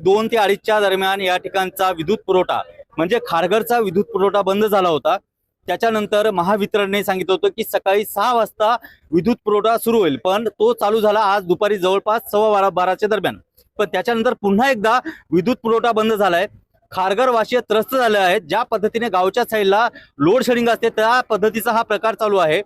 दोन ते अडीचच्या दरम्यान या ठिकाणचा विद्युत पुरवठा म्हणजे खारघरचा विद्युत पुरवठा बंद झाला होता. त्याच्यानंतर महावितरणने सांगितलं होतं की सकाळी सहा वाजता विद्युत पुरवठा सुरू होईल पण तो चालू झाला आज दुपारी जवळपास सव्वा बारा बाराच्या दरम्यान. पण त्याच्यानंतर पुन्हा एकदा विद्युत पुरवठा बंद झालाय. खारघर वाशीय त्रस्त झाले आहेत. ज्या पद्धतीने गावच्या साईडला लोड शेडिंग असते त्या पद्धतीचा हा प्रकार चालू आहे.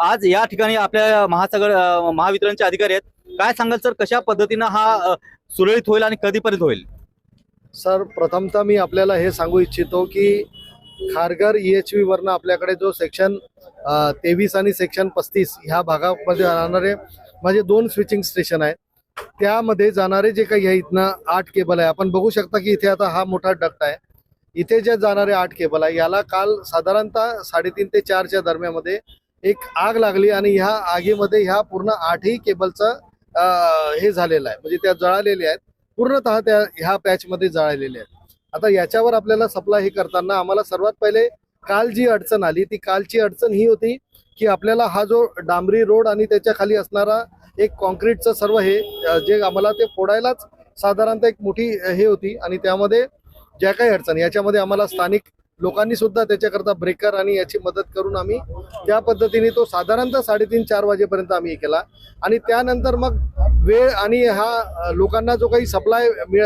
आज या ठिकाणी आपल्या महासागर महावितरणचे अधिकारी आहेत. काय सांगाल सर कशा पद्धतीनं हा सुरळीत होईल आणि कधीपर्यंत होईल? सर प्रथमतः मी आपल्याला हे सांगू इच्छितो की खारघर ई एच व्ही वरनं आपल्याकडे जो सेक्शन तेवीस आणि सेक्शन पस्तीस ह्या भागामध्ये राहणारे म्हणजे दोन स्विचिंग स्टेशन आहेत. त्यामध्ये जाणारे जे काही आहे इथनं आठ केबल आहे. आपण बघू शकता की इथे आता हा मोठा डक्ट आहे. इथे जे जाणारे आठ केबल आहे याला काल साधारणतः साडेतीन ते चारच्या दरम्यामध्ये एक आग लागली आणि ह्या आगीमध्ये ह्या पूर्ण आठही केबलचं हे झालेलं आहे. म्हणजे त्या जळालेल्या आहेत. पूर्णतः त्या ह्या पॅचमध्ये जळालेल्या आहेत. आता याच्यावर आपल्याला सप्लाय हे करताना आम्हाला सर्वात पहिले काल जी अडचण आली. ती कालची अडचण ही होती की आपल्याला हा जो डांबरी रोड आणि त्याच्याखाली असणारा एक कॉन्क्रीटचं सर्व हे जे आम्हाला ते फोडायलाच साधारणतः एक मोठी हे होती. आणि त्यामध्ये ज्या काही अडचण याच्यामध्ये आम्हाला स्थानिक लोकांनी सुद्धा त्याच्याकरता ब्रेकर आणि याची मदत करून आम्ही त्या पद्धतीने तो साधारणतः साडेतीन चार वाजेपर्यंत आम्ही हे केला. आणि त्यानंतर मग वेळ आणि हा लोकांना जो काही सप्लाय मिळ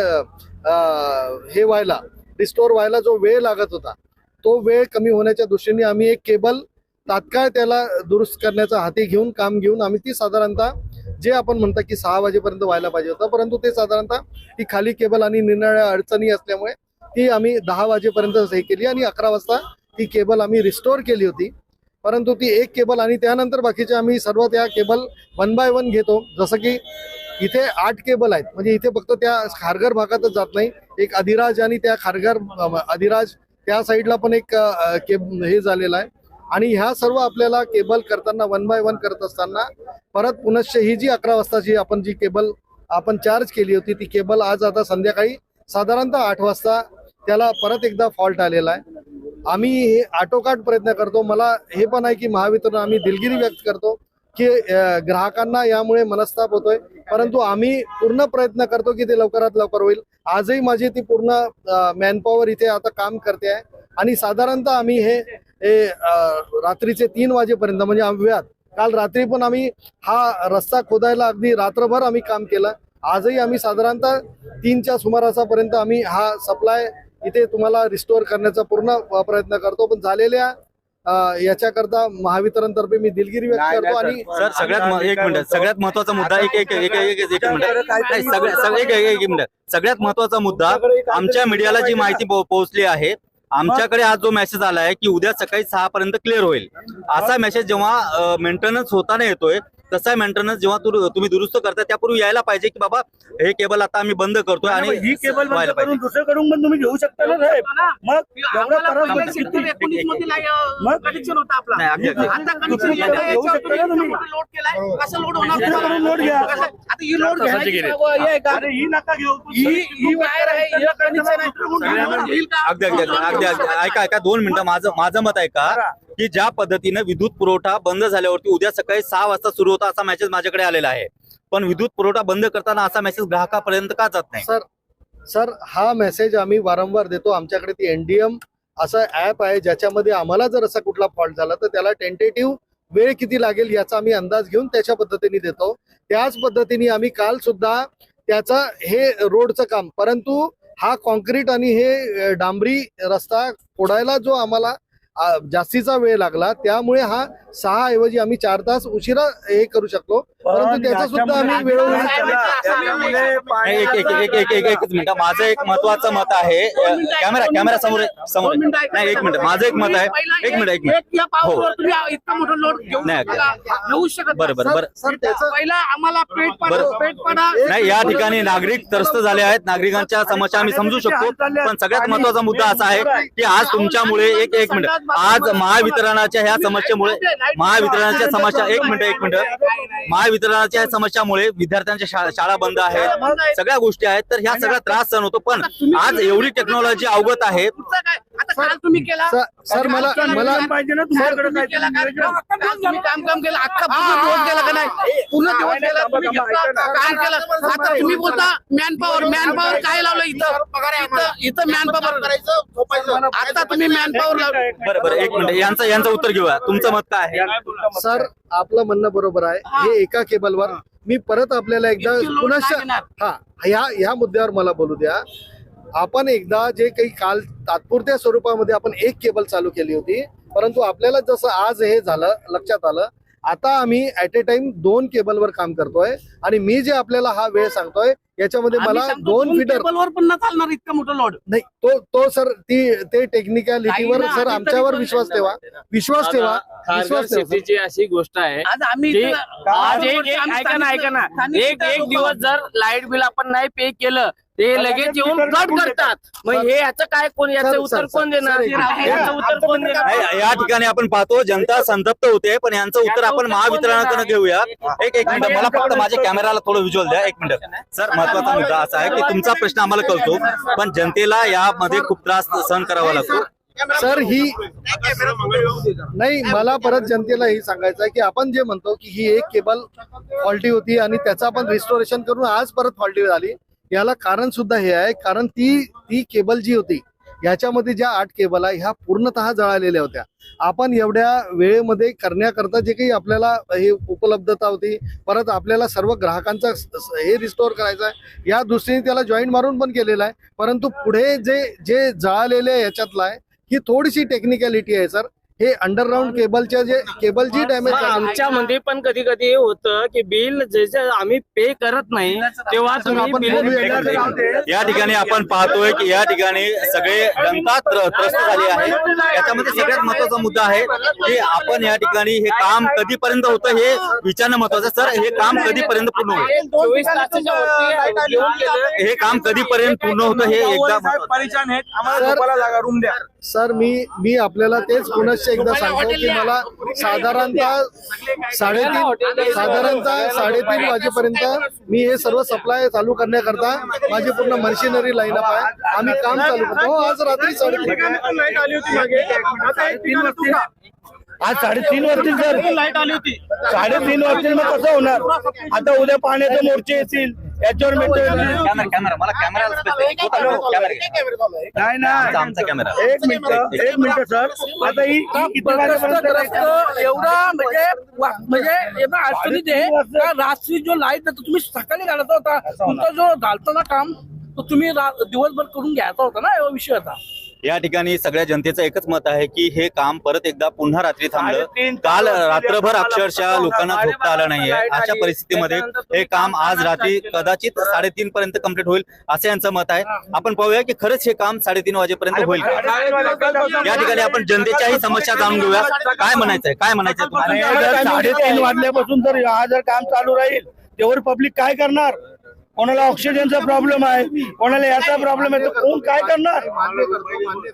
हे व्हायला रिस्टोअर व्हायला जो वेळ लागत होता तो वेळ कमी होण्याच्या दृष्टीने आम्ही एक केबल तात्काळ त्याला दुरुस्त करण्याचा हाती घेऊन काम घेऊन आम्ही ती साधारणतः जे आपण म्हणता की सहा वाजेपर्यंत व्हायला पाहिजे होतं परंतु ते साधारणतः ती खाली केबल आणि निरनिराळ्या अडचणी असल्यामुळे ती आम्ही दहा वाजेपर्यंत हे केली आणि अकरा वाजता ती केबल आम्ही रिस्टोर केली होती. परंतु ती एक केबल आणि त्यानंतर बाकीच्या आम्ही सर्व त्या केबल वन बाय वन घेतो. जसं की इथे आठ केबल आहेत. म्हणजे इथे फक्त त्या खारघर भागातच जात नाही. एक अधिराज आणि त्या खारघर अधिराज त्या साईडला पण एक केब हे झालेलं आहे. आणि ह्या सर्व आपल्याला केबल करताना वन बाय वन करत असताना परत पुनश्च ही जी अकरा वाजताची आपण जी केबल आपण चार्ज केली होती ती केबल आज आता संध्याकाळी साधारणतः आठ वाजता त्याला परत एकदा फॉल्ट आलेला आहे. आम्ही हे आटोकाट प्रयत्न करतो. मला हे पण आहे की महावितरण आम्ही दिलगिरी व्यक्त करतो की ग्राहकांना यामुळे मनस्ताप होतोय. परंतु आम्ही पूर्ण प्रयत्न करतो की ते लवकरात लवकर होईल. आजही माझी ती पूर्ण मॅनपॉवर इथे आता काम करते आहे. आणि साधारणतः आम्ही हे हे रात्रीचे तीन वाजेपर्यंत म्हणजे आम्ही काल रात्री पण आम्ही हा रस्ता खोदायला अगदी रात्रभर आम्ही काम केलं. आजही आम्ही साधारणतः तीनच्या सुमारासापर्यंत आम्ही हा सप्लाय इथे तुम्हाला रिस्टोअर करण्याचा पूर्ण प्रयत्न करतो. पण झालेल्या याच्याकरता महावितरणतर्फे मी दिलगिरी व्यक्त करतो आणि सर सगळ्यात म- एक मिनिट सगळ्यात महत्त्वाचा मुद्दा एक एक एक एक एक एक मिनिट. एक मिनिट. सगळ्यात महत्त्वाचा मुद्दा आमच्या मीडियाला जी माहिती पोहोचली आहे आमच्याकडे आज जो मेसेज आला आहे की उद्या सकाळी सहा पर्यंत क्लिअर होईल. असा मेसेज जेव्हा मेंटेनन्स होताना येतोय तसा मेंटेनन्स जेव्हा तु- तुम्ही दुरुस्त करताय त्यापूर्वी यायला पाहिजे की बाबा हे केबल आता आम्ही बंद करतोय आणि ही केबल बंद करून पाहिजे. दुसऱ्याकडून पण तुम्ही घेऊ शकता ना साहेब. मग अगदी अगदी ऐका ऐका दोन मिनिटं. माझं माझं मत ऐका की ज्या पद्धतीनं विद्युत पुरवठा बंद झाल्यावरती उद्या सकाळी सहा वाजता सुरू होता असा मेसेज माझ्याकडे आलेला आहे. पण विद्युत पुरवठा बंद करताना असा मेसेज ग्राहकापर्यंत का जात नाही? सर सर हा मेसेज आम्ही वारंवार देतो. आमच्याकडे ती एनडीएम असं ऍप आहे ज्याच्यामध्ये आम्हाला जर असा कुठला फॉल्ट झाला तर त्याला टेंटेटिव्ह वेळ किती लागेल याचा आम्ही अंदाज घेऊन त्याच्या पद्धतीने देतो. त्याच पद्धतीने आम्ही काल सुद्धा त्याचा हे रोडचं काम परंतु हा कॉन्क्रीट आणि हे डांबरी रस्ता फोडायला जो आम्हाला जास्तीचा वेळ लागला. त्यामुळे हा सहा ऐवजी आम्ही चार तास उशिरा हे करू शकलो. परंतु त्याचा सुद्धा आम्ही वेळोवेळी नाही, एक एक एक एक एक एकच मिनिट. माझं एक महत्वाचं मत आहे. कॅमेरा कॅमेरा समोर आहे, समोर आहे. नाही एक मिनिट. माझं एक मत आहे. एक मिनिट एक मिनिट. या पावरवर तुम्ही इतका मोठा लोड घेऊ नाही, शकत बरं बरं बरं. सर त्याचं पहिला आम्हाला पेट पाडा बरं. पेट पाडा. नाही या ठिकाणी नागरिक त्रस्त झाले आहेत. नागरिकांच्या समस्या आम्ही समजू शकतो. पण सगळ्यात महत्त्वाचा मुद्दा असा आहे की आज तुमच्यामुळे एक एक मिनिट. आज महावितरणाच्या ह्या समस्येमुळे महावितरणाच्या समस्या एक मिनिट एक मिनिट. महावितरणाच्या ह्या समस्यामुळे विद्यार्थ्यांच्या शा- शाळा बंद आहेत. सगळ्या गोष्टी आहेत. तर ह्या सगळा त्रास सहन होतो. पण आज एवढी टेक्नॉलॉजी अवगत आहे. काल तुम्ही केला? सर- सर मला मला पाहिजे ना काल तुमच्याकडे केला? काल काम काम केलं अख्खा पूर्ण दिवस गेला का नाही? पूर्ण दिवस थांबा, तुम्ही. काम केलं. आता तुम्ही बोलता मॅन पॉवर मॅन पॉवर काय लावलं इथं? इथं इथं मॅन पॉवर आता तुम्ही मॅन पॉवर लावलं बरं बरं एक मिनिट. यांचं यांचं उत्तर घेऊया तुमचं मत काय आहे? सर आपलं म्हणणं बरोबर आहे. हे. एका केबलवर मी परत आपल्याला एकदा घेणार? हा ह्या ह्या मुद्द्यावर मला बोलू द्या. आपण एकदा जे काही काल तात्पुरत्या स्वरूपामध्ये आपण एक केबल चालू केली होती परंतु आपल्याला जसं आज हे झालं लक्षात आलं आता आम्ही ऍट ए टाइम दोन केबलवर काम करतोय आणि मी जे आपल्याला हा वेळ सांगतोय याच्यामध्ये मला दोन फिडर टेबलवर पण न चालणार इतकं मोठं लोड नाही तो तो सर ती ते टेक्निकॅलिटीवर सर आमच्यावर विश्वास ठेवा विश्वास ठेवा विश्वास. शेतीची अशी गोष्ट आहे आज आम्ही ऐका ना ऐका ना. एक दिवस जर लाइट बिल आपण नाही पे केलं ते लगेच येऊन कट करतात. मग हे याचं काय कोण याचं उत्तर कोण देणार? याचं उत्तर कोण देणार? नाही, या ठिकाणी आपण पाहतो जनता संतप्त होते पण यांचं उत्तर आपण महावितरणाकडे घेऊया. एक एक मिनिट मला फक्त माझ्या कॅमेराला थोडं विज्युअल द्या एक मिनिट. सर महत्त्वाचा मुद्दा असा आहे की तुमचा प्रश्न आम्हाला कळतो पण जनतेला यामध्ये खूप त्रास सहन करावा लागतो. सर ही नाही मला परत जनतेला हे सांगायचं आहे की आपण जे म्हणतो की ही एक केबल फॉल्टी होती आणि त्याचं आपण रिस्टोरेशन करून आज परत फॉल्टी झाली. याला कारण सुद्धा हे आहे कारण ती ती केबल जी होती ह्याच्यामध्ये ज्या आठ केबल आहे ह्या पूर्णतः जळालेल्या होत्या. आपण एवढ्या वेळेमध्ये करण्याकरता जे काही आपल्याला हे उपलब्धता होती परत आपल्याला सर्व ग्राहकांचा हे रिस्टोअर करायचं आहे या दृष्टीने त्याला जॉईंट मारून पण केलेलं आहे. परंतु पुढे जे जे जळालेले याच्यातलं आहे ही थोडीशी टेक्निकॅलिटी आहे सर हे अंडरग्राऊंड केबलच्या जे केबल जी डॅमेज आमच्यामध्ये पण कधी कधी होतं की बिल जसे आम्ही पे करत नाही तेव्हा तुम्ही बिल. या ठिकाणी आपण पाहतोय की या ठिकाणी सगळे जनता त्र- त्रस्त झाली आहे. याच्यामध्ये सगळ्यात महत्त्वाचा मुद्दा आहे की आपण या ठिकाणी हे काम कधीपर्यंत होतं हे विचारणं महत्वाचं. सर हे काम कधीपर्यंत पूर्ण होईल? चोवीस तासाच्या वरती घेऊन गेलं. हे काम कधीपर्यंत पूर्ण होतं हे एकदा जागा रूम द्या. सर मी मी आपल्याला तेच पुनश्च एकदा सांगतो की मला साधारणतः साडेतीन साधारणतः साडेतीन वाजेपर्यंत मी हे सर्व सप्लाय चालू करण्याकरता माझी पूर्ण मशिनरी लाईनअप आहे. आम्ही काम चालू करतो. हो आज रात्री साडेतीन आज साडेतीन वाजतील सर. लाइट आली होती साडेतीन वाजतील मग कसं होणार? आता उद्या पाण्याचे मोर्चे येतील. याच्यावर मेट्रो येतील. कॅमेरा कॅमेरा मला कॅमेराला space द्या. कॅमेरा घ्या. नाही. ना आमचा- आमचा कॅमेरा. एक मिनिट एक मिनिट सर. आता ही किती वाजेपर्यंत ग्रस्त एवढा म्हणजे म्हणजे एवढा अडचणीत आहे. का रात्री जो लाइट देतो तुम्ही सकाळी घालायचा होता. तुमचा जो झालता ना काम तो तुम्ही दिवसभर करून घ्यायचा होता ना एवढा विषय होता. या ठिकाणी सगळ्या जनतेचं एकच मत आहे की हे काम परत एकदा पुन्हा रात्री थांबलं. काल रात्रभर अक्षरशः लोकांना झोपता आलं नाहीये. अशा परिस्थितीमध्ये हे काम आज रात्री कदाचित साडेतीन पर्यंत कंप्लीट होईल असं यांचं मत आहे. आपण पाहूया की खरंच हे काम साडेतीन वाजेपर्यंत होईल का? या ठिकाणी आपण जनतेच्याही समस्या जाणून घेऊया. काय म्हणायचंय? काय म्हणायचंय साडेतीन वाजल्यापासून जर हा जर काम चालू राहील तेव्हा पब्लिक काय करणार? कोणाला ऑक्सिजनचा प्रॉब्लेम आहे? कोणाला याचा प्रॉब्लेम आहे? तर कोण काय करणार?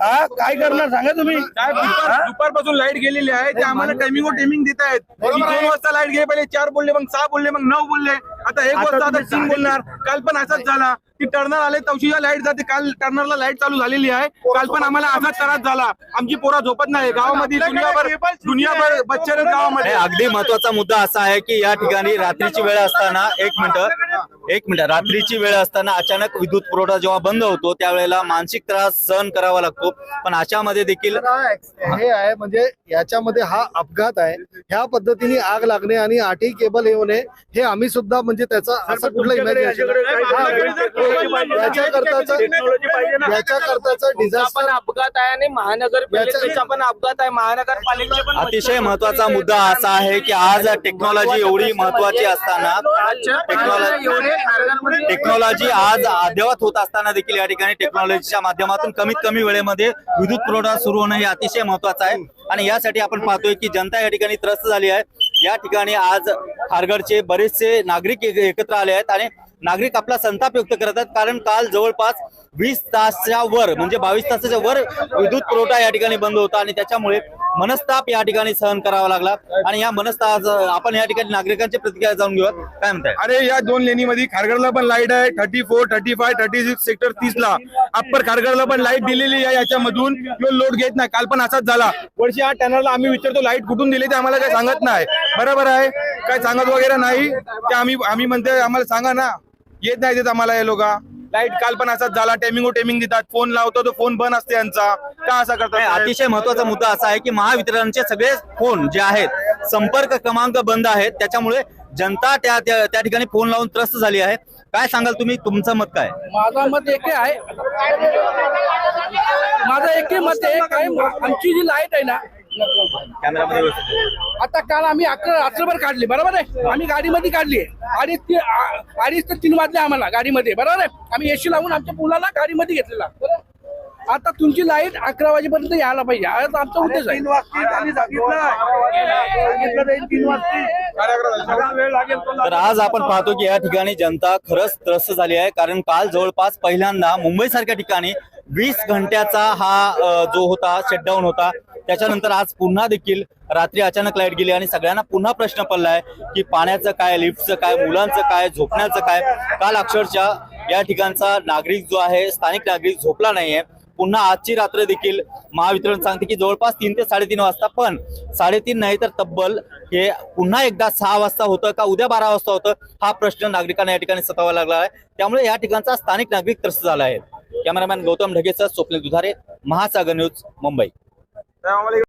हा? काय करणार? सांगा तुम्ही. दुपारपासून लाइट गेलेली आहे. ते आम्हाला टायमिंग टायमिंग देत आहेत. दोन वाजता लाइट गेले पहिले चार बोलले मग सहा बोलले मग नऊ बोलले. आता एक वाजता आता तीन बोलणार. काल पण असाच झाला. की टर्नर आले तवशीला लाइट जाते. काल टर्नरला लाइट चालू झालेली आहे. काल पण आम्हाला असाच त्रास झाला. आमची पोरा झोपत नाही. गावामध्ये दुनियाभर दुनियाभर बच्चे गावामध्ये अगदी महत्त्वाचा मुद्दा असा आहे की या ठिकाणी रात्रीची वेळ असताना एक मिनिट एक मिनिट. रात्रीची वेळ असताना अचानक विद्युत पुरवठा जेव्हा बंद होतो त्यावेळेला मानसिक त्रास सहन करावा लागतो. पण अशामध्ये देखील हे आहे म्हणजे याच्यामध्ये हा अपघात आहे. ह्या पद्धतीने आग लागणे आणि आठही केबल हे होणे हे आम्ही सुद्धा म्हणजे त्याचा असं कुठलं इमॅजिनेशन याच्या करताच टेक्नॉलॉजी पाहिजे ना. याच्या करताच तुमचा पण डिझास्टर अपघात आहे आणि महानगरपालिकेचा पण अपघात आहे. महानगरपालिकेचे पण अतिशय महत्त्वाचा मुद्दा असा आहे की आज टेक्नॉलॉजी एवढी महत्वाची असताना टेक्नॉलॉजी टेक्नॉलॉजी आज अद्ययावत होत असताना देखील या ठिकाणी टेक्नॉलॉजीच्या माध्यमातून कमीत कमी वेळेमध्ये विद्युत पुरवठा सुरू होणं हे अतिशय महत्वाचं आहे. आणि यासाठी आपण पाहतोय की जनता या ठिकाणी त्रस्त झाली आहे. या ठिकाणी आज खारघरचे बरेचसे नागरिक एक- एकत्र आले आहेत आणि नागरिक आपला संताप व्यक्त करत आहेत. कारण काल जवळपास वीस तासच्या वर म्हणजे बावीस तासाच्या वर विद्युत पुरवठा या ठिकाणी बंद होता आणि त्याच्यामुळे मनस्ताप या ठिकाणी सहन करावा लागला. आणि या मनस्ताप आपण या ठिकाणी नागरिकांची प्रतिक्रिया जाणून घेऊ काय म्हणताय? अरे या दोन लेनीमध्ये खारघरला पण लाइट आहे. Thirty four thirty five thirty six sector तीस ला अप्पर खारघरला पण लाइट दिलेली आहे याच्यामधून. लोड घेत नाही. काल पण असाच झाला. वर्षी हा टॅनरला आम्ही विचारतो लाइट कुठून दिली? ते आम्हाला काही सांगत नाही. बरोबर आहे. काय सांगत वगैरे नाही. ते आम्ही आम्ही म्हणते आम्हाला सांगा ना. येत नाही देत आम्हाला हे लोक. लाइट काल पण असाच झाला टेमिंग टेमिंग देतात. फोन लावतो तो फोन बंद असते यांचा. का असा करतात? अतिशय महत्त्वाचा मुद्दा असा आहे की महावितरणचे सगळे फोन जे आहेत संपर्क क्रमांक बंद आहेत. त्याच्यामुळे जनता त्या त्या ठिकाणी फोन लावून त्रस्त झाली आहे. काय सांगाल तुम्ही? तुमचं मत काय? माझा मत एके आहे. माझं एके मत आहे काय आमची जी लाइट आहे ना कॅमेरामध्ये व्यवस्थित आहे. आता काल आम्ही अकरा रात्रभर काढली बरोबर आहे? आम्ही गाडीमध्ये काढली अडीच ते आ- अडीच ते तीन वाजले आम्हाला गाडीमध्ये बरोबर आहे? आम्ही एसी लावून आमच्या मुलाला गाडीमध्ये घेतलेला. बरोबर? आता तुमची लाइट अकरा वाजेपर्यंत यायला पाहिजे. हा आमचा उद्देश आहे. तीन सांगितलं सांगितलं जाईल तीन वाजता वेळ लागेल तो तर आज आपण पाहतो की या ठिकाणी जनता खरंच त्रस्त झाली आहे. कारण काल जवळपास पहिल्यांदा मुंबई सारख्या ठिकाणी वीस घंट्याचा हा अ, जो होता शटडाऊन होता त्याच्यानंतर आज पुन्हा देखील रात्री अचानक लाइट गेली आणि सगळ्यांना पुन्हा प्रश्न पडलाय की पाण्याचं काय लिफ्टचं काय मुलांचं काय झोपण्याचं काय? काल अक्षरशः या ठिकाणचा नागरिक जो आहे स्थानिक नागरिक झोपला नाहीये. पुन्हा आजची रात्र देखील महावितरण सांगते की जवळपास तीन ते साडेतीन वाजता पण साडेतीन नाही तर तब्बल हे पुन्हा एकदा सहा वाजता होतं का उद्या बारा वाजता होतं हा प्रश्न नागरिकांना या ठिकाणी सतावा लागला आहे. त्यामुळे या ठिकाणचा स्थानिक नागरिक त्रस्त झाला आहे. कॅमेरामॅन गौतम ढगेसह स्वप्नील दुधारे महासागर न्यूज मुंबई. आम्हाला